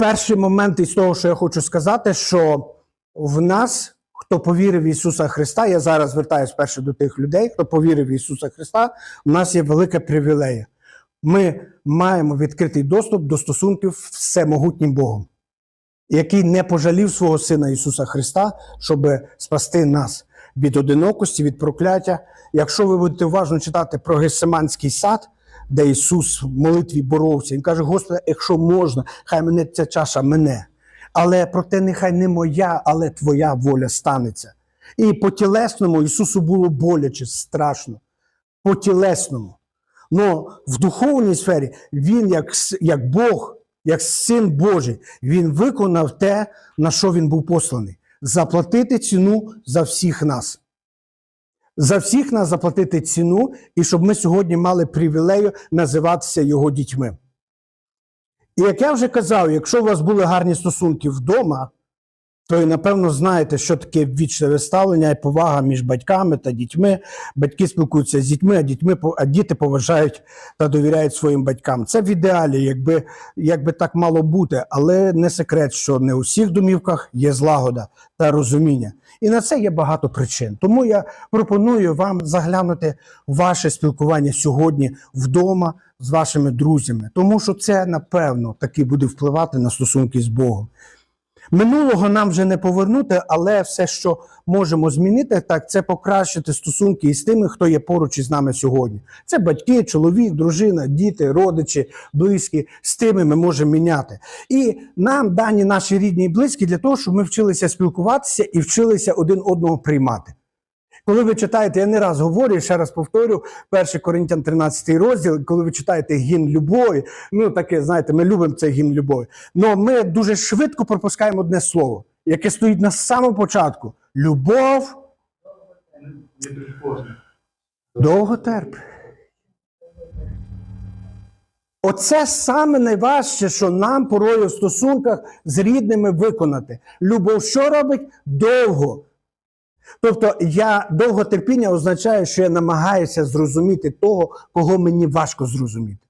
перший момент із того, що я хочу сказати, що в нас, хто повірив в Ісуса Христа, я зараз звертаюся перше до тих людей, хто повірив в Ісуса Христа, у нас є велика привілея. Ми маємо відкритий доступ до стосунків з всемогутнім Богом, який не пожалів свого Сина Ісуса Христа, щоб спасти нас від одинокості, від прокляття. Якщо ви будете уважно читати про Гесиманський сад, де Ісус в молитві боровся, Він каже: Господи, якщо можна, хай мене ця чаша мене. Але проте нехай не моя, але Твоя воля станеться. І по тілесному Ісусу було боляче, страшно. По тілесному. Но в духовній сфері Він, як, як Бог, як Син Божий, Він виконав те, на що він був посланий. Заплатити ціну за всіх нас. За всіх нас заплатити ціну, і щоб ми сьогодні мали привілею називатися його дітьми. І як я вже казав, якщо у вас були гарні стосунки вдома, і напевно знаєте, що таке вічне ставлення і повага між батьками та дітьми. Батьки спілкуються з дітьми, а, дітьми, а діти поважають та довіряють своїм батькам. Це в ідеалі, якби, якби так мало бути, але не секрет, що не у всіх домівках є злагода та розуміння. І на це є багато причин. Тому я пропоную вам заглянути ваше спілкування сьогодні вдома з вашими друзями, тому що це напевно таки буде впливати на стосунки з Богом. Минулого нам вже не повернути, але все, що можемо змінити, так це покращити стосунки із тими, хто є поруч із нами сьогодні. Це батьки, чоловік, дружина, діти, родичі, близькі. З тими ми можемо міняти. І нам дані наші рідні і близькі для того, щоб ми вчилися спілкуватися і вчилися один одного приймати. Коли ви читаєте, я не раз говорю, ще раз повторю, 1 Коринтян 13 розділ, коли ви читаєте гімн любові, ну таке, знаєте, ми любимо цей гімн любові. Але ми дуже швидко пропускаємо одне слово, яке стоїть на самому початку: любов довго терпить. Оце саме найважче, що нам порою в стосунках з рідними виконати. Любов що робить? Довго. Тобто я довготерпіння означає, що я намагаюся зрозуміти того, кого мені важко зрозуміти.